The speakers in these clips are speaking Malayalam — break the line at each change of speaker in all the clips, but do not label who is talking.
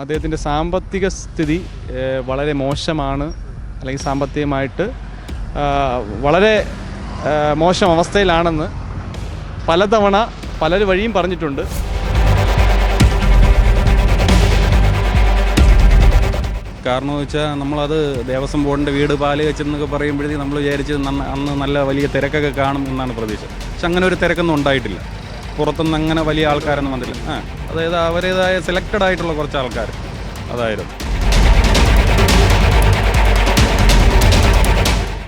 അദ്ദേഹത്തിന്റെ സാമ്പത്തിക സ്ഥിതി വളരെ മോശമാണ്. അല്ലെങ്കിൽ സാമ്പത്തികമായിട്ട് വളരെ മോശം അവസ്ഥയിലാണെന്ന് പലതവണ പലർ വഴിയും പറഞ്ഞിട്ടുണ്ട്. കാരണം വെച്ചാൽ നമ്മളത് ദേവസ്വം ബോർഡിന്റെ വീട് പാൽ വെച്ചെന്നൊക്കെ പറയുമ്പോഴത്തേക്ക് നമ്മൾ വിചാരിച്ച് നന്ന- അന്ന് നല്ല വലിയ തിരക്കൊക്കെ കാണും എന്നാണ് പ്രതീക്ഷ. പക്ഷെ അങ്ങനെ ഒരു തിരക്കൊന്നും ഉണ്ടായിട്ടില്ല. പുറത്തുനിന്ന് അങ്ങനെ വലിയ ആൾക്കാരൊന്നും വന്നില്ല. ആ. അതായത് അവരേതായ സെലക്റ്റഡ് ആയിട്ടുള്ള കുറച്ച് ആൾക്കാർ അതായിരുന്നു.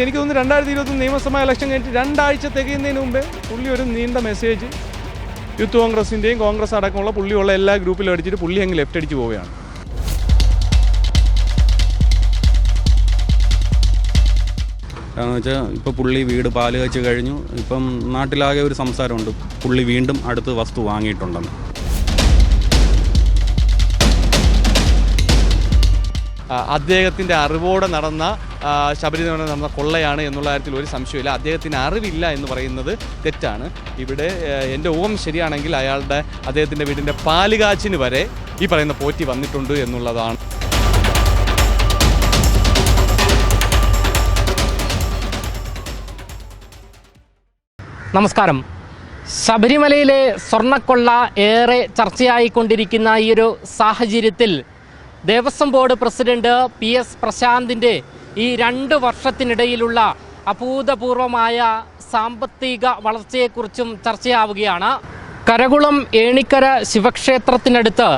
എനിക്ക് തോന്നുന്നു രണ്ടായിരത്തി ഇരുപത്തി നിയമസഭാ ഇലക്ഷൻ കഴിഞ്ഞിട്ട് രണ്ടാഴ്ച തികയുന്നതിന് മുമ്പേ പുള്ളി ഒരു നീണ്ട മെസ്സേജ് യൂത്ത് കോൺഗ്രസിന്റെയും കോൺഗ്രസ് അടക്കമുള്ള പുള്ളിയുള്ള എല്ലാ ഗ്രൂപ്പിലും അടിച്ചിട്ട് പുള്ളി അങ്ങ് ലെഫ്റ്റ് അടിച്ച് പോവുകയാണ്. കാരണം വെച്ചാൽ ഇപ്പോൾ പുള്ളി വീട് പാൽ വെച്ച് കഴിഞ്ഞു. ഇപ്പം നാട്ടിലാകെ ഒരു സംസാരമുണ്ട്. പുള്ളി വീണ്ടും അടുത്ത് വസ്തു വാങ്ങിയിട്ടുണ്ടെന്ന്. അദ്ദേഹത്തിന്റെ അറിവോടെ നടന്ന ശബരിമല നടന്ന കൊള്ളയാണ് എന്നുള്ള കാര്യത്തിൽ ഒരു സംശയമില്ല അദ്ദേഹത്തിന് അറിവില്ല എന്ന് പറയുന്നത് തെറ്റാണ്. ഇവിടെ എന്റെ ഊഹം ശരിയാണെങ്കിൽ അയാളുടെ അദ്ദേഹത്തിന്റെ വീടിന്റെ പാലുകാച്ചിന് വരെ ഈ പറയുന്ന പോറ്റി വന്നിട്ടുണ്ട് എന്നുള്ളതാണ്.
നമസ്കാരം. ശബരിമലയിലെ സ്വർണക്കൊള്ള ഏറെ ചർച്ചയായിക്കൊണ്ടിരിക്കുന്ന ഈ ഒരു സാഹചര്യത്തിൽ Devaswom board president P S പ്രശാന്തിന്റെ ഈ രണ്ട് വർഷത്തിനിടയിലുള്ള അഭൂതപൂർവമായ സാമ്പത്തിക വളർച്ചയെക്കുറിച്ചും ചർച്ചയാവുകയാണ്. കരകുളം ഏണിക്കര ശിവക്ഷേത്രത്തിനടുത്ത്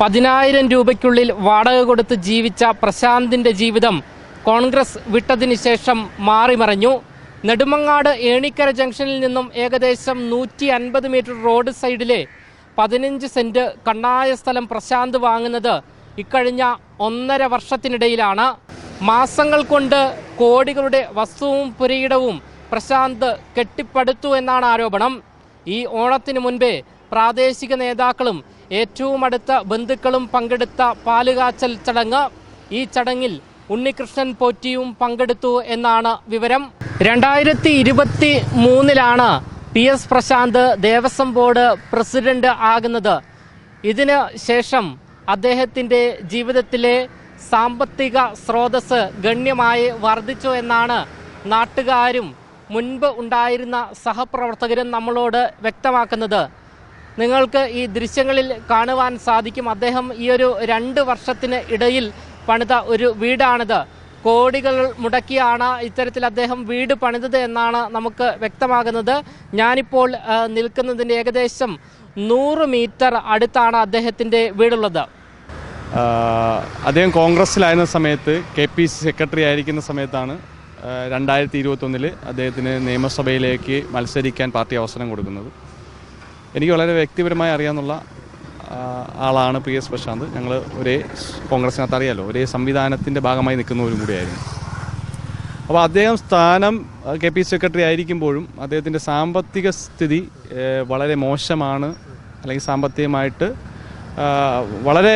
പതിനായിരം രൂപയ്ക്കുള്ളിൽ വാടക കൊടുത്ത് ജീവിച്ച പ്രശാന്തിന്റെ ജീവിതം കോൺഗ്രസ് വിട്ടതിന് ശേഷം മാറിമറിഞ്ഞു. നെടുമങ്ങാട് ഏണിക്കര ജംഗ്ഷനിൽ നിന്നും ഏകദേശം നൂറ്റി അൻപത് മീറ്റർ റോഡ് സൈഡിലെ പതിനഞ്ച് സെന്റ് കണ്ണായ സ്ഥലം പ്രശാന്ത് വാങ്ങുന്നത് ഇക്കഴിഞ്ഞ ഒന്നര വർഷത്തിനിടയിലാണ് മാസങ്ങൾ കൊണ്ട് കോടികളുടെ വസ്തുവും പുരയിടവും പ്രശാന്ത് കെട്ടിപ്പടുത്തു എന്നാണ് ആരോപണം. ഈ ഓണത്തിന് മുൻപേ പ്രാദേശിക നേതാക്കളും ഏറ്റവും അടുത്ത ബന്ധുക്കളും പങ്കെടുത്ത പാലുകാച്ചൽ ചടങ്ങ്. ഈ ചടങ്ങിൽ ഉണ്ണികൃഷ്ണൻ പോറ്റിയും പങ്കെടുത്തു എന്നാണ് വിവരം. രണ്ടായിരത്തി ഇരുപത്തി മൂന്നിലാണ് P S Prashanth Devaswom board president ആകുന്നത്. ഇതിന് ശേഷം അദ്ദേഹത്തിന്റെ ജീവിതത്തിലെ സാമ്പത്തിക സ്രോതസ് ഗണ്യമായി വർദ്ധിച്ചു എന്നാണ് നാട്ടുകാരും മുൻപ് ഉണ്ടായിരുന്ന സഹപ്രവർത്തകരും നമ്മളോട് വ്യക്തമാക്കുന്നത്. നിങ്ങൾക്ക് ഈ ദൃശ്യങ്ങളിൽ കാണുവാൻ സാധിക്കും. അദ്ദേഹം ഈ ഒരു രണ്ട് വർഷത്തിന് ഇടയിൽ പണിത ഒരു വീടാണിത്. കോടികൾ മുടക്കിയാണ് ഇത്തരത്തിൽ അദ്ദേഹം വീട് പണിതത് എന്നാണ് നമുക്ക് വ്യക്തമാകുന്നത്. ഞാനിപ്പോൾ നിൽക്കുന്നതിന്റെ ഏകദേശം നൂറ് മീറ്റർ അടുത്താണ് അദ്ദേഹത്തിന്റെ വീടുള്ളത്.
അദ്ദേഹം കോൺഗ്രസ്സിലായിരുന്ന സമയത്ത് കെ പി സി സെക്രട്ടറി ആയിരിക്കുന്ന സമയത്താണ് രണ്ടായിരത്തി ഇരുപത്തൊന്നിൽ അദ്ദേഹത്തിന് നിയമസഭയിലേക്ക് മത്സരിക്കാൻ പാർട്ടി അവസരം കൊടുക്കുന്നത്. എനിക്ക് വളരെ വ്യക്തിപരമായി അറിയാമെന്നുള്ള ആളാണ് പി എസ് പ്രശാന്ത്. ഞങ്ങൾ ഒരേ കോൺഗ്രസിനകത്ത് അറിയാലോ ഒരേ സംവിധാനത്തിന്റെ ഭാഗമായി നിൽക്കുന്നവരും കൂടിയായിരുന്നു. അപ്പോൾ അദ്ദേഹം സ്ഥാനം കെ പി സെക്രട്ടറി ആയിരിക്കുമ്പോഴും അദ്ദേഹത്തിന്റെ സാമ്പത്തിക സ്ഥിതി വളരെ മോശമാണ്. അല്ലെങ്കിൽ സാമ്പത്തികമായിട്ട് വളരെ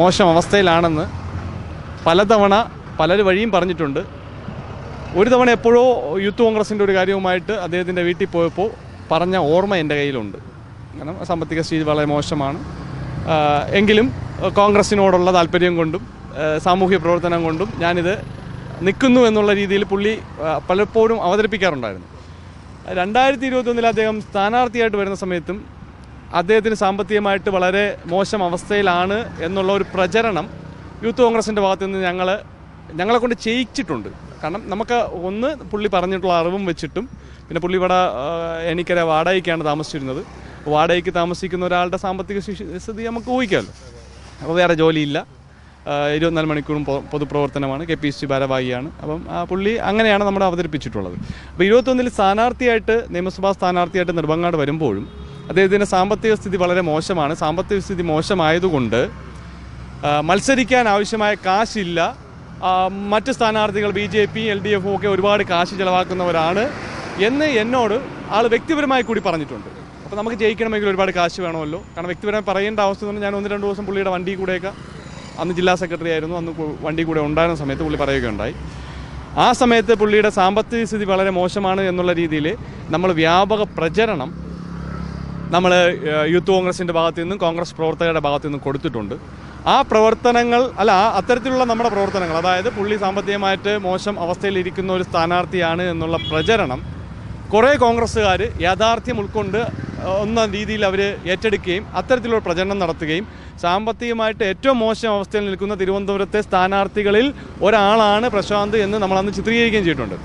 മോശം അവസ്ഥയിലാണെന്ന് പലതവണ പലർ വഴിയും പറഞ്ഞിട്ടുണ്ട്. ഒരു തവണ എപ്പോഴോ യൂത്ത് കോൺഗ്രസിന്റെ ഒരു കാര്യവുമായിട്ട് അദ്ദേഹത്തിന്റെ വീട്ടിൽ പോയപ്പോൾ പറഞ്ഞ ഓർമ്മ എന്റെ കയ്യിലുണ്ട്. കാരണം സാമ്പത്തിക സ്ഥിതി വളരെ മോശമാണ്. എങ്കിലും കോൺഗ്രസിനോടുള്ള താല്പര്യം കൊണ്ടും സാമൂഹ്യ പ്രവർത്തനം കൊണ്ടും ഞാനിത് നിൽക്കുന്നു എന്നുള്ള രീതിയിൽ പുള്ളി പലപ്പോഴും അവതരിപ്പിക്കാറുണ്ടായിരുന്നു. രണ്ടായിരത്തി ഇരുപത്തൊന്നിൽ അദ്ദേഹം സ്ഥാനാർത്ഥിയായിട്ട് വരുന്ന സമയത്തും അദ്ദേഹത്തിന് സാമ്പത്തികമായിട്ട് വളരെ മോശം അവസ്ഥയിലാണ് എന്നുള്ള ഒരു പ്രചരണം യൂത്ത് കോൺഗ്രസിന്റെ ഭാഗത്തു നിന്ന് ഞങ്ങൾ ഞങ്ങളെ കൊണ്ട് ചെയ്യിച്ചിട്ടുണ്ട്. കാരണം നമുക്ക് ഒന്ന് പുള്ളി പറഞ്ഞിട്ടുള്ള അറിവും വെച്ചിട്ടും പിന്നെ പുള്ളി ഇവിടെ എനിക്കര വാടകയ്ക്കാണ് താമസിച്ചിരുന്നത്. വാടകയ്ക്ക് താമസിക്കുന്ന ഒരാളുടെ സാമ്പത്തിക സ്ഥിതി നമുക്ക് ഊഹിക്കാമല്ലോ. അപ്പോൾ വേറെ ജോലിയില്ല. ഇരുപത്തിനാല് മണിക്കൂറും പൊതുപ്രവർത്തനമാണ്. കെ പി എസ് സി ഭാരവാഹിയാണ്. അപ്പം ആ പുള്ളി അങ്ങനെയാണ് നമ്മുടെ അവതരിപ്പിച്ചിട്ടുള്ളത്. അപ്പോൾ ഇരുപത്തൊന്നിൽ സ്ഥാനാർത്ഥിയായിട്ട് നിയമസഭാ സ്ഥാനാർത്ഥിയായിട്ട് നിർബങ്ങാട് വരുമ്പോഴും അദ്ദേഹത്തിന്റെ സാമ്പത്തിക സ്ഥിതി വളരെ മോശമാണ്. സാമ്പത്തിക സ്ഥിതി മോശമായതുകൊണ്ട് മത്സരിക്കാൻ ആവശ്യമായ കാശില്ല. മറ്റ് സ്ഥാനാർത്ഥികൾ B J P L D എഫും ഒക്കെ ഒരുപാട് കാശ് ചിലവാക്കുന്നവരാണ് എന്ന് എന്നോട് ആൾ വ്യക്തിപരമായി കൂടി പറഞ്ഞിട്ടുണ്ട്. അപ്പോൾ നമുക്ക് ജയിക്കണമെങ്കിൽ ഒരുപാട് കാശ് വേണമല്ലോ. കാരണം വ്യക്തിപരമായി പറയേണ്ട അവസ്ഥ എന്ന് ഞാൻ ഒന്ന് രണ്ട് ദിവസം പുള്ളിയുടെ വണ്ടി കൂടെയൊക്കെ അന്ന് ജില്ലാ സെക്രട്ടറി ആയിരുന്നു. അന്ന് വണ്ടി കൂടെ ഉണ്ടായിരുന്ന സമയത്ത് പുള്ളി പറയുകയുണ്ടായി. ആ സമയത്ത് പുള്ളിയുടെ സാമ്പത്തിക സ്ഥിതി വളരെ മോശമാണ് എന്നുള്ള രീതിയിൽ നമ്മൾ വ്യാപക പ്രചരണം നമ്മൾ യൂത്ത് കോൺഗ്രസിന്റെ ഭാഗത്തു നിന്നും കോൺഗ്രസ് പ്രവർത്തകരുടെ ഭാഗത്തു നിന്നും കൊടുത്തിട്ടുണ്ട്. ആ പ്രവർത്തനങ്ങൾ അല്ല അത്തരത്തിലുള്ള നമ്മുടെ പ്രവർത്തനങ്ങൾ അതായത് പുള്ളി സാമ്പത്തികമായിട്ട് മോശം അവസ്ഥയിലിരിക്കുന്ന ഒരു സ്ഥാനാർത്ഥിയാണ് എന്നുള്ള പ്രചരണം കുറേ കോൺഗ്രസ്സുകാർ യാഥാർത്ഥ്യം ഉൾക്കൊണ്ട് ഒന്ന രീതിയിൽ അവർ ഏറ്റെടുക്കുകയും അത്തരത്തിലുള്ള പ്രചരണം നടത്തുകയും സാമ്പത്തികമായിട്ട് ഏറ്റവും മോശം അവസ്ഥയിൽ നിൽക്കുന്ന തിരുവനന്തപുരത്തെ സ്ഥാനാർത്ഥികളിൽ ഒരാളാണ് പ്രശാന്ത് എന്ന് നമ്മൾ അന്ന് ചിത്രീകരിക്കുകയും ചെയ്തിട്ടുണ്ട്.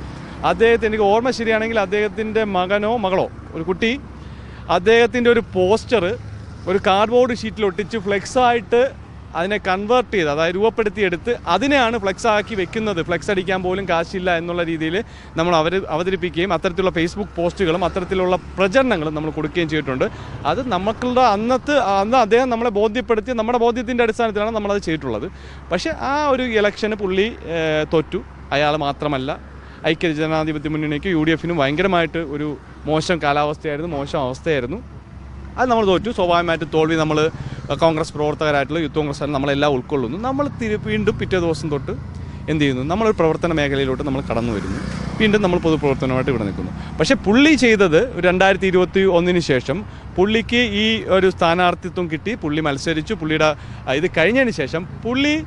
അദ്ദേഹത്തിന് എനിക്ക് ഓർമ്മ ശരിയാണെങ്കിൽ അദ്ദേഹത്തിന്റെ മകനോ മകളോ ഒരു കുട്ടി അദ്ദേഹത്തിന്റെ ഒരു പോസ്റ്റർ ഒരു കാർഡ്ബോർഡ് ഷീറ്റിൽ ഒട്ടിച്ച് ഫ്ലെക്സ് ആയിട്ട് അതിനെ കൺവേർട്ട് ചെയ്ത് അതായത് രൂപപ്പെടുത്തിയെടുത്ത് അതിനെയാണ് ഫ്ലെക്സ് ആക്കി വെക്കുന്നത്. ഫ്ലെക്സ് അടിക്കാൻ പോലും കാശില്ല എന്നുള്ള രീതിയിൽ നമ്മൾ അവർ അവതരിപ്പിക്കുകയും അത്തരത്തിലുള്ള ഫേസ്ബുക്ക് പോസ്റ്റുകളും അത്തരത്തിലുള്ള പ്രചരണങ്ങളും നമ്മൾ കൊടുക്കുകയും ചെയ്തിട്ടുണ്ട്. അത് നമുക്കുള്ള അന്നത്തെ അന്ന് അദ്ദേഹം നമ്മളെ ബോധ്യപ്പെടുത്തി നമ്മുടെ ബോധ്യത്തിന്റെ അടിസ്ഥാനത്തിലാണ് നമ്മളത് ചെയ്തിട്ടുള്ളത്. പക്ഷേ ആ ഒരു ഇലക്ഷന് പുള്ളി തൊറ്റു. അയാൾ മാത്രമല്ല. ഐക്യ ജനാധിപത്യ മുന്നണിക്ക് യു ഡി എഫിനും ഭയങ്കരമായിട്ട് ഒരു മോശം കാലാവസ്ഥയായിരുന്നു മോശം അവസ്ഥയായിരുന്നു. അത് നമ്മൾ തോറ്റു. സ്വാഭാവികമായിട്ട് തോൽവി നമ്മൾ കോൺഗ്രസ് പ്രവർത്തകരായിട്ടുള്ള യൂത്ത് കോൺഗ്രസ് നമ്മളെല്ലാം ഉൾക്കൊള്ളുന്നു. നമ്മൾ തിരി വീണ്ടും പിറ്റേ ദിവസം തൊട്ട് എന്ത് ചെയ്യുന്നു? നമ്മളൊരു പ്രവർത്തന മേഖലയിലോട്ട് നമ്മൾ കടന്നു വരുന്നു. വീണ്ടും നമ്മൾ പൊതുപ്രവർത്തനമായിട്ട് ഇവിടെ നിൽക്കുന്നു. പക്ഷേ പുള്ളി ചെയ്തത് രണ്ടായിരത്തി ഇരുപത്തി ഒന്നിന് ശേഷം പുള്ളിക്ക് ഈ ഒരു സ്ഥാനാർത്ഥിത്വം കിട്ടി. പുള്ളി മത്സരിച്ചു. പുള്ളിയുടെ ഇത് കഴിഞ്ഞതിന് ശേഷം പുള്ളി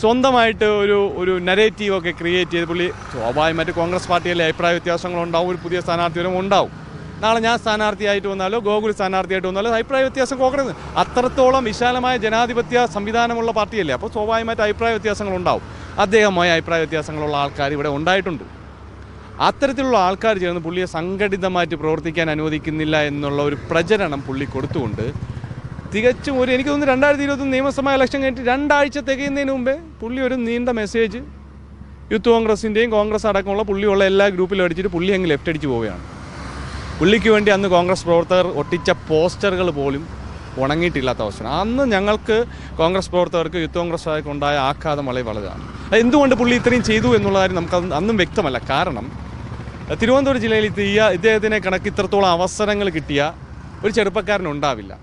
സ്വന്തമായിട്ട് ഒരു ഒരു നരേറ്റീവ് ഒക്കെ ക്രിയേറ്റ് ചെയ്ത് പുള്ളി സ്വാഭാവികമായിട്ട് കോൺഗ്രസ് പാർട്ടിയിലെ അഭിപ്രായ വ്യത്യാസങ്ങളുണ്ടാവും. ഒരു പുതിയ സ്ഥാനാർത്ഥി ഉണ്ടാവും. നാളെ ഞാൻ സ്ഥാനാർത്ഥിയായിട്ട് വന്നാലോ ഗോകുൽ സ്ഥാനാർത്ഥിയായിട്ട് വന്നാലോ അഭിപ്രായ വ്യത്യാസം കോൺഗ്രസ് അത്രത്തോളം വിശാലമായ ജനാധിപത്യ സംവിധാനമുള്ള പാർട്ടിയല്ലേ അപ്പോൾ സ്വാഭാവികമായിട്ട് അഭിപ്രായ വ്യത്യാസങ്ങളുണ്ടാവും. അദ്ദേഹമായ അഭിപ്രായ വ്യത്യാസങ്ങളുള്ള ആൾക്കാർ ഇവിടെ ഉണ്ടായിട്ടുണ്ട്. അത്തരത്തിലുള്ള ആൾക്കാർ ചേർന്ന് പുള്ളിയെ സംഘടിതമായിട്ട് പ്രവർത്തിക്കാൻ അനുവദിക്കുന്നില്ല എന്നുള്ള ഒരു പ്രചരണം പുള്ളി കൊടുത്തുകൊണ്ട് തികച്ചും ഒരു എനിക്ക് തോന്നുന്നു രണ്ടായിരത്തി ഇരുപത്തി നിയമസഭാ ഇലക്ഷൻ കഴിഞ്ഞിട്ട് രണ്ടാഴ്ച തികയുന്നതിന് മുമ്പേ പുള്ളി ഒരു നീണ്ട മെസ്സേജ് യൂത്ത് കോൺഗ്രസിന്റെയും കോൺഗ്രസ് അടക്കമുള്ള പുള്ളിയുള്ള എല്ലാ ഗ്രൂപ്പിലും അടിച്ചിട്ട് പുള്ളി അങ്ങ് ലെഫ്റ്റ് അടിച്ച് പോവുകയാണ്. പുള്ളിക്ക് വേണ്ടി അന്ന് കോൺഗ്രസ് പ്രവർത്തകർ ഒട്ടിച്ച പോസ്റ്ററുകൾ പോലും ഉണങ്ങിയിട്ടില്ലാത്ത അവസ്ഥയാണ്. അന്ന് ഞങ്ങൾക്ക് കോൺഗ്രസ് പ്രവർത്തകർക്ക് യൂത്ത് കോൺഗ്രസ് ഉണ്ടായ ആഘാതം വളരെ വലുതാണ്. എന്തുകൊണ്ട് പുള്ളി ഇത്രയും ചെയ്തു എന്നുള്ള കാര്യം നമുക്ക് അന്നും വ്യക്തമല്ല. കാരണം തിരുവനന്തപുരം ജില്ലയിൽ ഈ ഇദ്ദേഹത്തിനെ കണക്ക് ഇത്രത്തോളം അവസരങ്ങൾ കിട്ടിയ ഒരു ചെറുപ്പക്കാരൻ ഉണ്ടാവില്ല.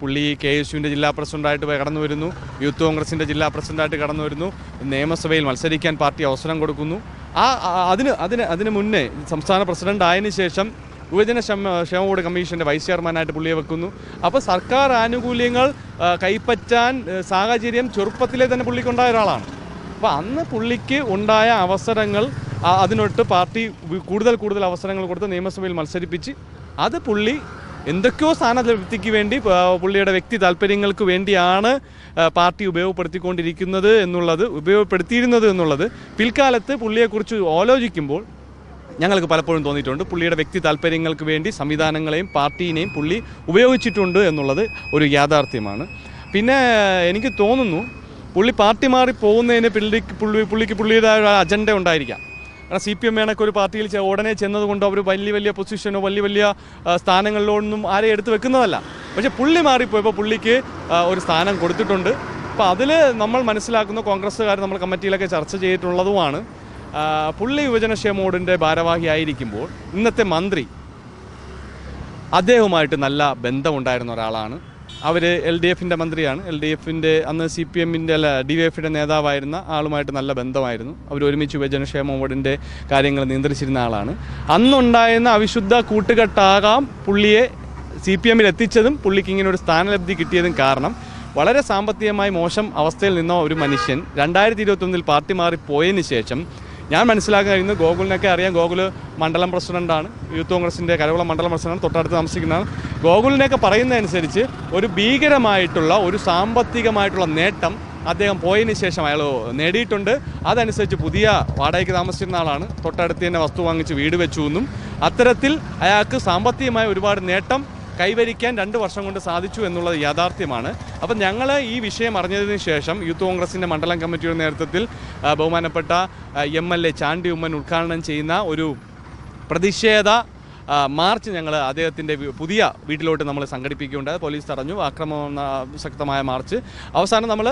പുള്ളി കെ എസ് യുവിന്റെ ജില്ലാ പ്രസിഡന്റായിട്ട് കടന്നു വരുന്നു യൂത്ത് കോൺഗ്രസിന്റെ ജില്ലാ പ്രസിഡന്റായിട്ട് കടന്നു വരുന്നു നിയമസഭയിൽ മത്സരിക്കാൻ പാർട്ടി അവസരം കൊടുക്കുന്നു. ആ- അതിന് അതിന് അതിന് മുന്നേ സംസ്ഥാന പ്രസിഡന്റ് ആയതിനു ശേഷം യുവജന ക്ഷമ ബോർഡ് കമ്മീഷന്റെ വൈസ് ചെയർമാനായിട്ട് പുള്ളിയെ വെക്കുന്നു. അപ്പോൾ സർക്കാർ ആനുകൂല്യങ്ങൾ കൈപ്പറ്റാൻ സാഹചര്യം ചെറുപ്പത്തിലെ തന്നെ പുള്ളിക്കുണ്ടായ ഒരാളാണ്. അപ്പോൾ അന്ന് പുള്ളിക്ക് ഉണ്ടായ അവസരങ്ങൾ അതിനൊട്ട് പാർട്ടി കൂടുതൽ കൂടുതൽ അവസരങ്ങൾ കൊടുത്ത് നിയമസഭയിൽ മത്സരിപ്പിച്ച് അത് പുള്ളി എന്തൊക്കെയോ സ്ഥാനലബ്ധിക്ക് വേണ്ടി പുള്ളിയുടെ വ്യക്തി താല്പര്യങ്ങൾക്ക് വേണ്ടിയാണ് പാർട്ടി ഉപയോഗപ്പെടുത്തിക്കൊണ്ടിരിക്കുന്നത് എന്നുള്ളത് ഉപയോഗപ്പെടുത്തിയിരുന്നത് എന്നുള്ളത് പിൽക്കാലത്ത് പുള്ളിയെക്കുറിച്ച് ആലോചിക്കുമ്പോൾ ഞങ്ങൾക്ക് പലപ്പോഴും തോന്നിയിട്ടുണ്ട്. പുള്ളിയുടെ വ്യക്തി താല്പര്യങ്ങൾക്ക് വേണ്ടി സംവിധാനങ്ങളെയും പാർട്ടീനെയും പുള്ളി ഉപയോഗിച്ചിട്ടുണ്ട് എന്നുള്ളത് ഒരു യാഥാർത്ഥ്യമാണ്. പിന്നെ എനിക്ക് തോന്നുന്നു പുള്ളി പാർട്ടി മാറി പോകുന്നതിന് പുള്ളിക്ക് പുള്ളി പുള്ളിക്ക് പുള്ളിയുടേതായ ഒരു അജണ്ട ഉണ്ടായിരിക്കാം. കാരണം സി പി എം വേണൊക്കെ ഒരു പാർട്ടിയിൽ ഉടനെ ചെന്നതുകൊണ്ട് അവർ വലിയ വലിയ പൊസിഷനോ വലിയ വലിയ സ്ഥാനങ്ങളിലോ സ്ഥാനങ്ങളിലൊന്നും ആരെയും എടുത്തു വെക്കുന്നതല്ല. പക്ഷേ പുള്ളി മാറിപ്പോയപ്പോൾ പുള്ളിക്ക് ഒരു സ്ഥാനം കൊടുത്തിട്ടുണ്ട്. അപ്പോൾ അതിൽ നമ്മൾ മനസ്സിലാക്കുന്ന കോൺഗ്രസ്സുകാർ നമ്മൾ കമ്മിറ്റിയിലൊക്കെ ചർച്ച ചെയ്തിട്ടുള്ളതുമാണ്. പുള്ളി യുവജനക്ഷേമ ബോർഡിന്റെ ഭാരവാഹിയായിരിക്കുമ്പോൾ ഇന്നത്തെ മന്ത്രി അദ്ദേഹവുമായിട്ട് നല്ല ബന്ധമുണ്ടായിരുന്ന ഒരാളാണ്. അവർ എൽ ഡി എഫിന്റെ മന്ത്രിയാണ്. എൽ ഡി എഫിന്റെ അന്ന് സി പി എമ്മിന്റെ അല്ല ഡി എഫിന്റെ നേതാവായിരുന്ന ആളുമായിട്ട് നല്ല ബന്ധമായിരുന്നു. അവർ ഒരുമിച്ച് യുവജനക്ഷേമ ബോർഡിന്റെ കാര്യങ്ങൾ നിയന്ത്രിച്ചിരുന്ന ആളാണ്. അന്നുണ്ടായിരുന്ന അവിശുദ്ധ കൂട്ടുകെട്ടാകാം പുള്ളിയെ സി പി എമ്മിൽ എത്തിച്ചതും പുള്ളിക്ക് ഇങ്ങനെ ഒരു സ്ഥാനലബ്ധി കിട്ടിയതും കാരണം വളരെ സാമ്പത്തികമായി മോശം അവസ്ഥയിൽ നിന്ന ഒരു മനുഷ്യൻ രണ്ടായിരത്തി ഇരുപത്തൊന്നിൽ പാർട്ടി മാറി ശേഷം ഞാൻ മനസ്സിലാക്കാൻ കഴിയുന്നത് ഗോകുലിനൊക്കെ അറിയാം. ഗോകുൽ മണ്ഡലം പ്രസിഡന്റാണ് യൂത്ത് കോൺഗ്രസിന്റെ കരകുളം മണ്ഡലം പ്രസിഡന്റ് തൊട്ടടുത്ത് താമസിക്കുന്നതാണ്. ഗോകുലിനെയൊക്കെ പറയുന്നതനുസരിച്ച് ഒരു ഭീകരമായിട്ടുള്ള ഒരു സാമ്പത്തികമായിട്ടുള്ള നേട്ടം അദ്ദേഹം പോയതിന് ശേഷം അയാൾ നേടിയിട്ടുണ്ട്. അതനുസരിച്ച് പുതിയ വാടകയ്ക്ക് താമസിക്കുന്ന ആളാണ്. തൊട്ടടുത്ത് തന്നെ വസ്തു വാങ്ങിച്ച് വീട് വെച്ചു എന്നും. അത്തരത്തിൽ അയാൾക്ക് സാമ്പത്തികമായ ഒരുപാട് നേട്ടം കൈവരിക്കാൻ രണ്ട് വർഷം കൊണ്ട് സാധിച്ചു എന്നുള്ളത് യാഥാർത്ഥ്യമാണ്. അപ്പം ഞങ്ങൾ ഈ വിഷയം അറിഞ്ഞതിന് ശേഷം യൂത്ത് കോൺഗ്രസിന്റെ മണ്ഡലം കമ്മിറ്റിയുടെ നേതൃത്വത്തിൽ ബഹുമാനപ്പെട്ട M L A Chandy Oommen ഉദ്ഘാടനം ചെയ്യുന്ന ഒരു പ്രതിഷേധ മാർച്ച് ഞങ്ങൾ അദ്ദേഹത്തിന്റെ പുതിയ വീട്ടിലോട്ട് നമ്മൾ സംഘടിപ്പിക്കുകയുണ്ടായി. പോലീസ് തടഞ്ഞു. ആക്രമണ ശക്തമായ മാർച്ച്. അവസാനം നമ്മൾ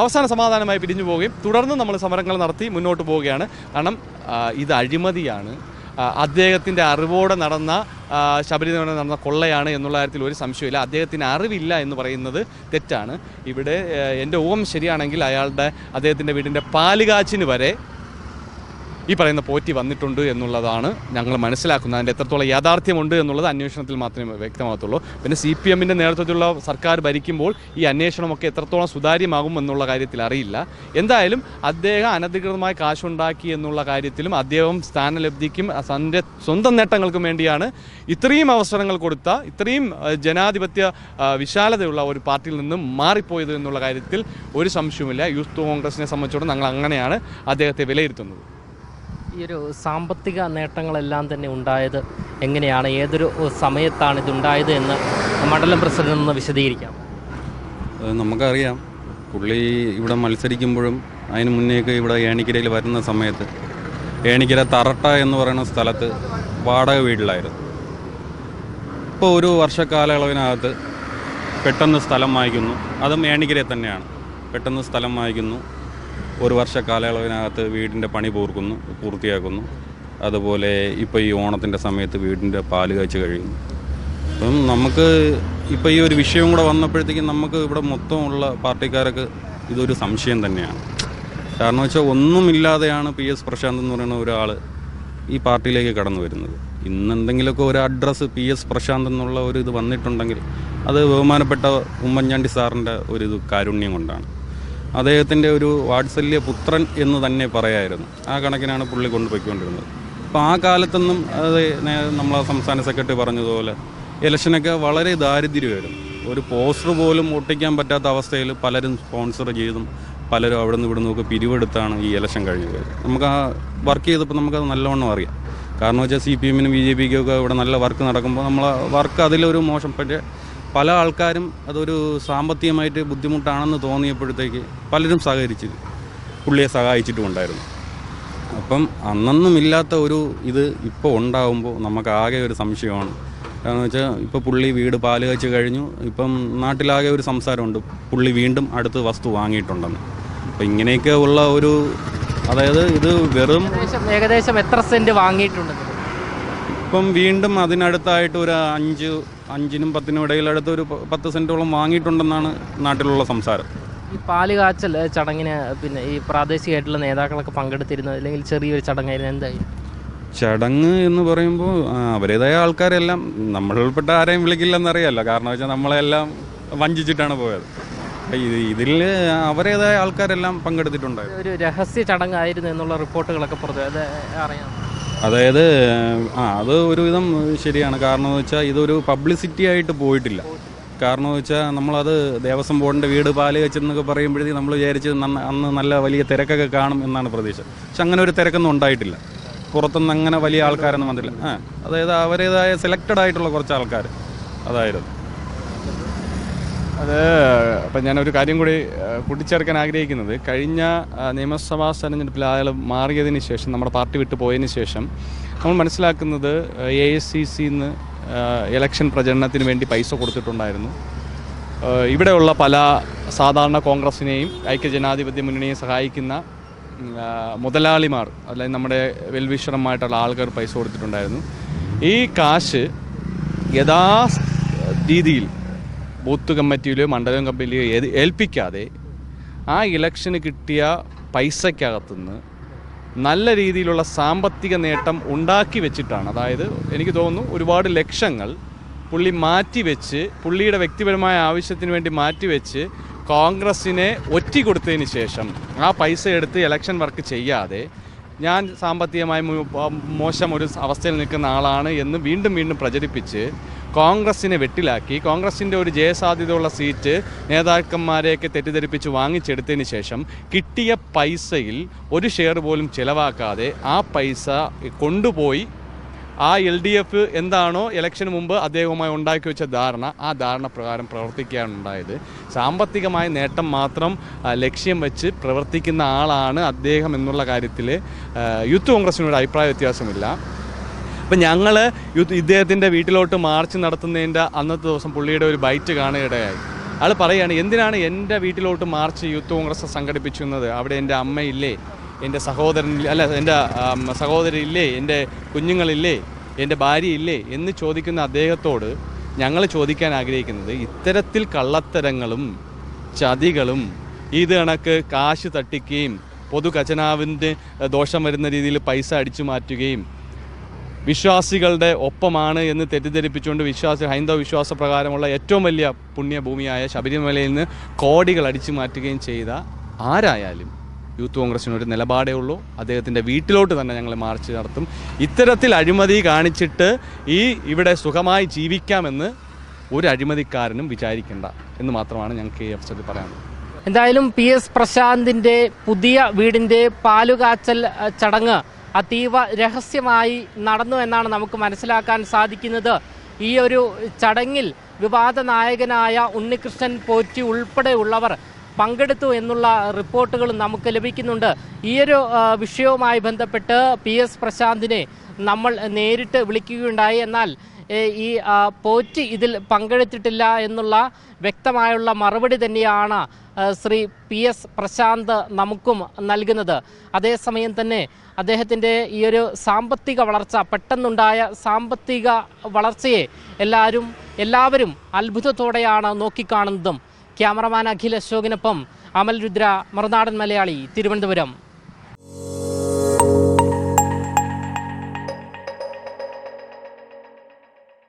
അവസാന സമാധാനമായി പിരിഞ്ഞു പോവുകയും തുടർന്ന് നമ്മൾ സമരങ്ങൾ നടത്തി മുന്നോട്ട് പോവുകയാണ്. കാരണം ഇത് അഴിമതിയാണ്. അദ്ദേഹത്തിന്റെ അറിവോടെ നടന്ന ശബരിമല നടന്ന കൊള്ളയാണ് എന്നുള്ള കാര്യത്തിൽ ഒരു സംശയമില്ല അദ്ദേഹത്തിന് അറിവില്ല എന്ന് പറയുന്നത് തെറ്റാണ്. ഇവിടെ എന്റെ ഊഹം ശരിയാണെങ്കിൽ അയാളുടെ അദ്ദേഹത്തിന്റെ വീടിന്റെ പാലുകാച്ചിന് വരെ ഈ പറയുന്ന പോറ്റി വന്നിട്ടുണ്ട് എന്നുള്ളതാണ് ഞങ്ങൾ മനസ്സിലാക്കുന്നത്. അതിന്റെ എത്രത്തോളം യാഥാർത്ഥ്യമുണ്ട് എന്നുള്ളത് അന്വേഷണത്തിൽ മാത്രമേ വ്യക്തമാകത്തുള്ളൂ. പിന്നെ സി പി എമ്മിന്റെ നേതൃത്വത്തിലുള്ള സർക്കാർ ഭരിക്കുമ്പോൾ ഈ അന്വേഷണമൊക്കെ എത്രത്തോളം സുതാര്യമാകും എന്നുള്ള കാര്യത്തിൽ അറിയില്ല. എന്തായാലും അദ്ദേഹം അനധികൃതമായി കാശുണ്ടാക്കി എന്നുള്ള കാര്യത്തിലും അദ്ദേഹം സ്ഥാനലബ്ധിക്കും തന്റെ സ്വന്തം നേട്ടങ്ങൾക്കും വേണ്ടിയാണ് ഇത്രയും അവസരങ്ങൾ കൊടുത്ത ഇത്രയും ജനാധിപത്യ വിശാലതയുള്ള ഒരു പാർട്ടിയിൽ നിന്നും മാറിപ്പോയത് എന്നുള്ള കാര്യത്തിൽ ഒരു സംശയവുമില്ല. യൂത്ത് കോൺഗ്രസിനെ സംബന്ധിച്ചിടത്തോളം ഞങ്ങൾ അങ്ങനെയാണ് അദ്ദേഹത്തെ വിലയിരുത്തുന്നത്.
ഈ ഒരു സാമ്പത്തിക നേട്ടങ്ങളെല്ലാം തന്നെ ഉണ്ടായത് എങ്ങനെയാണ്? ഏതൊരു സമയത്താണ് ഇതുണ്ടായത് എന്ന് മണ്ഡലം പ്രസിഡന്റ് ഒന്ന് വിശദീകരിക്കാം.
നമുക്കറിയാം. പുള്ളി ഇവിടെ മത്സരിക്കുമ്പോഴും അതിന് മുന്നേക്ക് ഇവിടെ ഏണിക്കരയിൽ വരുന്ന സമയത്ത് ഏണിക്കര തറട്ട എന്ന് പറയുന്ന സ്ഥലത്ത് വാടക വീട്ടിലായിരുന്നു. ഇപ്പോൾ ഒരു വർഷക്കാലയളവിനകത്ത് പെട്ടെന്ന് സ്ഥലം വാങ്ങിക്കുന്നു അതും ഏണിക്കരയിൽ തന്നെയാണ്. പെട്ടെന്ന് സ്ഥലം വാങ്ങിക്കുന്നു ഒരു വർഷ കാലയളവിനകത്ത് വീടിന്റെ പണി പൂർക്കുന്നു പൂർത്തിയാക്കുന്നു. അതുപോലെ ഇപ്പോൾ ഈ ഓണത്തിന്റെ സമയത്ത് വീടിന്റെ പാൽ കാഴ്ച കഴിയുന്നു. അപ്പം നമുക്ക് ഇപ്പോൾ ഈ ഒരു വിഷയം കൂടെ വന്നപ്പോഴത്തേക്കും നമുക്ക് ഇവിടെ മൊത്തമുള്ള പാർട്ടിക്കാരൊക്കെ ഇതൊരു സംശയം തന്നെയാണ്. കാരണം വെച്ചാൽ ഒന്നുമില്ലാതെയാണ് പി എസ് പ്രശാന്ത് എന്ന് പറയുന്ന ഒരാൾ ഈ പാർട്ടിയിലേക്ക് കടന്നു വരുന്നത്. ഇന്ന് എന്തെങ്കിലുമൊക്കെ ഒരു അഡ്രസ്സ് പി എസ് പ്രശാന്ത് എന്നുള്ള ഒരു ഇത് വന്നിട്ടുണ്ടെങ്കിൽ അത് ബഹുമാനപ്പെട്ട ഉമ്മൻചാണ്ടി സാറിന്റെ ഒരു ഇത് കാരുണ്യം കൊണ്ടാണ്. അദ്ദേഹത്തിന്റെ ഒരു വാത്സല്യ പുത്രൻ എന്ന് തന്നെ പറയായിരുന്നു. ആ കണക്കിനാണ് പുള്ളി കൊണ്ടുപോയിക്കൊണ്ടിരുന്നത് അപ്പോൾ ആ കാലത്തൊന്നും അത് ആ സംസ്ഥാന സെക്രട്ടറി പറഞ്ഞതുപോലെ ഇലക്ഷനൊക്കെ വളരെ ദാരിദ്ര്യമായിരുന്നു. ഒരു പോസ്റ്റർ പോലും ഒട്ടിക്കാൻ പറ്റാത്ത അവസ്ഥയിൽ പലരും സ്പോൺസർ ചെയ്തും പലരും അവിടെ നിന്ന് ഇവിടെ നിന്നൊക്കെ പിരിവെടുത്താണ് ഈ ഇലക്ഷൻ കഴിഞ്ഞത്. നമുക്ക് ആ വർക്ക് ചെയ്തപ്പോൾ നമുക്കത് നല്ലവണ്ണം അറിയാം. കാരണം വെച്ചാൽ സി പി എമ്മിനും ബി ജെ പിക്കും ഒക്കെ ഇവിടെ നല്ല വർക്ക് നടക്കുമ്പോൾ നമ്മൾ വർക്ക് അതിലൊരു മോശം. പക്ഷേ പല ആൾക്കാരും അതൊരു സാമ്പത്തികമായിട്ട് ബുദ്ധിമുട്ടാണെന്ന് തോന്നിയപ്പോഴത്തേക്ക് പലരും സഹകരിച്ച് പുള്ളിയെ സഹായിച്ചിട്ടുമുണ്ടായിരുന്നു. അപ്പം അന്നൊന്നും ഇല്ലാത്ത ഒരു ഇത് ഇപ്പോൾ ഉണ്ടാകുമ്പോൾ നമുക്ക് ആകെ ഒരു സംശയമാണ്. കാരണം വെച്ചാൽ ഇപ്പോൾ പുള്ളി വീട് പാൽ കച്ച് കഴിഞ്ഞു. ഇപ്പം നാട്ടിലാകെ ഒരു സംസാരമുണ്ട്. പുള്ളി വീണ്ടും അടുത്ത് വസ്തു വാങ്ങിയിട്ടുണ്ടെന്ന്. അപ്പം ഇങ്ങനെയൊക്കെ ഉള്ള ഒരു അതായത് ഇത് വെറും
ഏകദേശം എത്ര സെന്റ് വാങ്ങിയിട്ടുണ്ട്?
ഇപ്പം വീണ്ടും അതിനടുത്തായിട്ട് ഒരു അഞ്ച് അഞ്ചിനും പത്തിനും ഇടയിൽ അടുത്ത് ഒരു പത്ത് സെന്റോളം വാങ്ങിയിട്ടുണ്ടെന്നാണ് നാട്ടിലുള്ള സംസാരം.
ഈ പാൽ കാച്ചൽ ചടങ്ങിന് പിന്നെ ഈ പ്രാദേശികമായിട്ടുള്ള നേതാക്കളൊക്കെ പങ്കെടുത്തിരുന്നത് അല്ലെങ്കിൽ ചെറിയൊരു ചടങ്ങായിരുന്നു എന്തായി?
ചടങ്ങ് എന്ന് പറയുമ്പോൾ അവരേതായ അവരുടേതായ ആൾക്കാരെല്ലാം നമ്മളിൽപ്പെട്ട ആരെയും വിളിക്കില്ലെന്നറിയാമല്ലോ കാരണം വെച്ചാൽ നമ്മളെല്ലാം വഞ്ചിച്ചിട്ടാണ് പോയത്. ഇത് ഇതിൽ അവരുടേതായ ആൾക്കാരെല്ലാം പങ്കെടുത്തിട്ടുണ്ടായിരുന്നു.
ഒരു രഹസ്യ ചടങ്ങായിരുന്നു എന്നുള്ള റിപ്പോർട്ടുകളൊക്കെ പുറത്തു അത് അറിയാം
അതായത് ആ അത് ഒരുവിധം ശരിയാണ്. കാരണം എന്ന് വെച്ചാൽ ഇതൊരു പബ്ലിസിറ്റി ആയിട്ട് പോയിട്ടില്ല. കാരണം എന്ന് വെച്ചാൽ നമ്മളത് ദേവസ്വം ബോർഡിന്റെ വീട് പാൽ വെച്ചെന്നൊക്കെ പറയുമ്പോഴത്തേക്ക് നമ്മൾ വിചാരിച്ച് അന്ന് നല്ല വലിയ തിരക്കൊക്കെ കാണും എന്നാണ് പ്രതീക്ഷ. പക്ഷെ അങ്ങനെ ഒരു തിരക്കൊന്നും ഉണ്ടായിട്ടില്ല. പുറത്തുനിന്ന് അങ്ങനെ വലിയ ആൾക്കാരൊന്നും വന്നില്ല അതായത് അവരേതായ സെലക്റ്റഡ് ആയിട്ടുള്ള കുറച്ച് ആൾക്കാർ അതായിരുന്നു.
അത് അപ്പം ഞാനൊരു കാര്യം കൂടി കൂട്ടിച്ചേർക്കാൻ ആഗ്രഹിക്കുന്നത്. കഴിഞ്ഞ നിയമസഭാ തെരഞ്ഞെടുപ്പിൽ അയാൾ മാറിയതിന് ശേഷം നമ്മുടെ പാർട്ടി വിട്ടു പോയതിന് ശേഷം നമ്മൾ മനസ്സിലാക്കുന്നത് എ എസ് സി സിന്ന് ഇലക്ഷൻ പ്രചരണത്തിന് വേണ്ടി പൈസ കൊടുത്തിട്ടുണ്ടായിരുന്നു. ഇവിടെയുള്ള പല സാധാരണ കോൺഗ്രസിനെയും ഐക്യജനാധിപത്യ മുന്നണിയെ സഹായിക്കുന്ന മുതലാളിമാർ അല്ലെങ്കിൽ നമ്മുടെ വെൽവിഷറമായിട്ടുള്ള ആൾക്കാർ പൈസ കൊടുത്തിട്ടുണ്ടായിരുന്നു. ഈ കാശ് യഥാ രീതിയിൽ ബൂത്ത് കമ്മിറ്റിയിലോ മണ്ഡലം കമ്മിറ്റിയിലോ ഏത് ഏൽപ്പിക്കാതെ ആ ഇലക്ഷന് കിട്ടിയ പൈസയ്ക്കകത്തുനിന്ന് നല്ല രീതിയിലുള്ള സാമ്പത്തിക നേട്ടം ഉണ്ടാക്കി വെച്ചിട്ടാണ്. അതായത് എനിക്ക് തോന്നുന്നു ഒരുപാട് ലക്ഷങ്ങൾ പുള്ളി മാറ്റിവെച്ച് പുള്ളിയുടെ വ്യക്തിപരമായ ആവശ്യത്തിന് വേണ്ടി മാറ്റിവെച്ച് കോൺഗ്രസ്സിനെ ഒറ്റി കൊടുത്തതിന് ശേഷം ആ പൈസ എടുത്ത് ഇലക്ഷൻ വർക്ക് ചെയ്യാതെ ഞാൻ സാമ്പത്തികമായി മോശം ഒരു അവസ്ഥയിൽ നിൽക്കുന്ന ആളാണ് എന്ന് വീണ്ടും വീണ്ടും പ്രചരിപ്പിച്ച് കോൺഗ്രസിനെ വെട്ടിലാക്കി. കോൺഗ്രസിന്റെ ഒരു ജയസാധ്യതയുള്ള സീറ്റ് നേതാക്കന്മാരെയൊക്കെ തെറ്റിദ്ധരിപ്പിച്ച് വാങ്ങിച്ചെടുത്തതിന് ശേഷം കിട്ടിയ പൈസയിൽ ഒരു ഷെയർ പോലും ചിലവാക്കാതെ ആ പൈസ കൊണ്ടുപോയി. ആ എൽ ഡി എഫ് എന്താണോ ഇലക്ഷന് മുമ്പ് അദ്ദേഹവുമായി ഉണ്ടാക്കി വെച്ച ധാരണ ആ ധാരണ പ്രകാരം പ്രവർത്തിക്കുകയാണ് ഉണ്ടായത്. സാമ്പത്തികമായ നേട്ടം മാത്രം ലക്ഷ്യം വെച്ച് പ്രവർത്തിക്കുന്ന ആളാണ് അദ്ദേഹം എന്നുള്ള കാര്യത്തിൽ യൂത്ത് കോൺഗ്രസിനോട് അഭിപ്രായ വ്യത്യാസമില്ല. അപ്പം ഞങ്ങൾ ഇദ്ദേഹത്തിന്റെ വീട്ടിലോട്ട് മാർച്ച് നടത്തുന്നതിന്റെ അന്നത്തെ ദിവസം പുള്ളിയുടെ ഒരു ബൈറ്റ് കാണുകയിടയായി അയാൾ പറയുകയാണ് എന്തിനാണ് എന്റെ വീട്ടിലോട്ട് മാർച്ച് യൂത്ത് കോൺഗ്രസ് സംഘടിപ്പിക്കുന്നത്? അവിടെ എന്റെ അമ്മയില്ലേ? എന്റെ സഹോദരൻ അല്ല എന്റെ സഹോദരി ഇല്ലേ എന്റെ കുഞ്ഞുങ്ങളില്ലേ? എന്റെ ഭാര്യ ഇല്ലേ എന്ന് ചോദിക്കുന്ന അദ്ദേഹത്തോട് ഞങ്ങൾ ചോദിക്കാൻ ആഗ്രഹിക്കുന്നത് ഇത്തരത്തിൽ കള്ളത്തരങ്ങളും ചതികളും ഇത് കണക്ക് കാശ് തട്ടിക്കുകയും പൊതു ഖജനാവിന്റെ ദോഷം വരുന്ന രീതിയിൽ പൈസ അടിച്ചു മാറ്റുകയും വിശ്വാസികളുടെ ഒപ്പമാണ് എന്ന് തെറ്റിദ്ധരിപ്പിച്ചുകൊണ്ട് വിശ്വാസി ഹൈന്ദവ വിശ്വാസ പ്രകാരമുള്ള ഏറ്റവും വലിയ പുണ്യഭൂമിയായ ശബരിമലയിൽ നിന്ന് കോടികൾ അടിച്ചു മാറ്റുകയും ചെയ്ത ആരായാലും യൂത്ത് കോൺഗ്രസിന് ഒരു നിലപാടേ ഉള്ളൂ. അദ്ദേഹത്തിന്റെ വീട്ടിലോട്ട് തന്നെ ഞങ്ങൾ മാർച്ച് നടത്തും. ഇത്തരത്തിൽ അഴിമതി കാണിച്ചിട്ട് ഈ ഇവിടെ സുഖമായി ജീവിക്കാമെന്ന് ഒരു അഴിമതിക്കാരനും വിചാരിക്കേണ്ട എന്ന് മാത്രമാണ് ഞങ്ങൾക്ക് ഈ അവസരത്തിൽ പറയാനുള്ളത്.
എന്തായാലും പി എസ് പ്രശാന്തിന്റെ പുതിയ വീടിന്റെ പാലുകാച്ചൽ ചടങ്ങ് അതീവ രഹസ്യമായി നടന്നു എന്നാണ് നമുക്ക് മനസ്സിലാക്കാൻ സാധിക്കുന്നത്. ഈ ഒരു ചടങ്ങിൽ വിവാദ നായകനായ ഉണ്ണികൃഷ്ണൻ പോറ്റി ഉൾപ്പെടെയുള്ളവർ പങ്കെടുത്തു എന്നുള്ള റിപ്പോർട്ടുകൾ നമുക്ക് ലഭിക്കുന്നുണ്ട്. ഈയൊരു വിഷയവുമായി ബന്ധപ്പെട്ട് പി എസ് പ്രശാന്തിനെ നമ്മൾ നേരിട്ട് വിളിക്കുകയുണ്ടായി. എന്നാൽ ഈ പോറ്റ് ഇതിൽ പങ്കെടുത്തിട്ടില്ല എന്നുള്ള വ്യക്തമായുള്ള മറുപടി തന്നെയാണ് ശ്രീ പി എസ് പ്രശാന്ത് നമുക്കും നൽകുന്നത്. അതേസമയം തന്നെ അദ്ദേഹത്തിന്റെ ഈ ഒരു സാമ്പത്തിക വളർച്ച പെട്ടെന്നുണ്ടായ സാമ്പത്തിക വളർച്ചയെ എല്ലാവരും എല്ലാവരും അത്ഭുതത്തോടെയാണ് നോക്കിക്കാണുന്നതും. ക്യാമറമാൻ അഖിൽ അശോകിനൊപ്പം അമൽ രുദ്ര മറുനാടൻ മലയാളി തിരുവനന്തപുരം.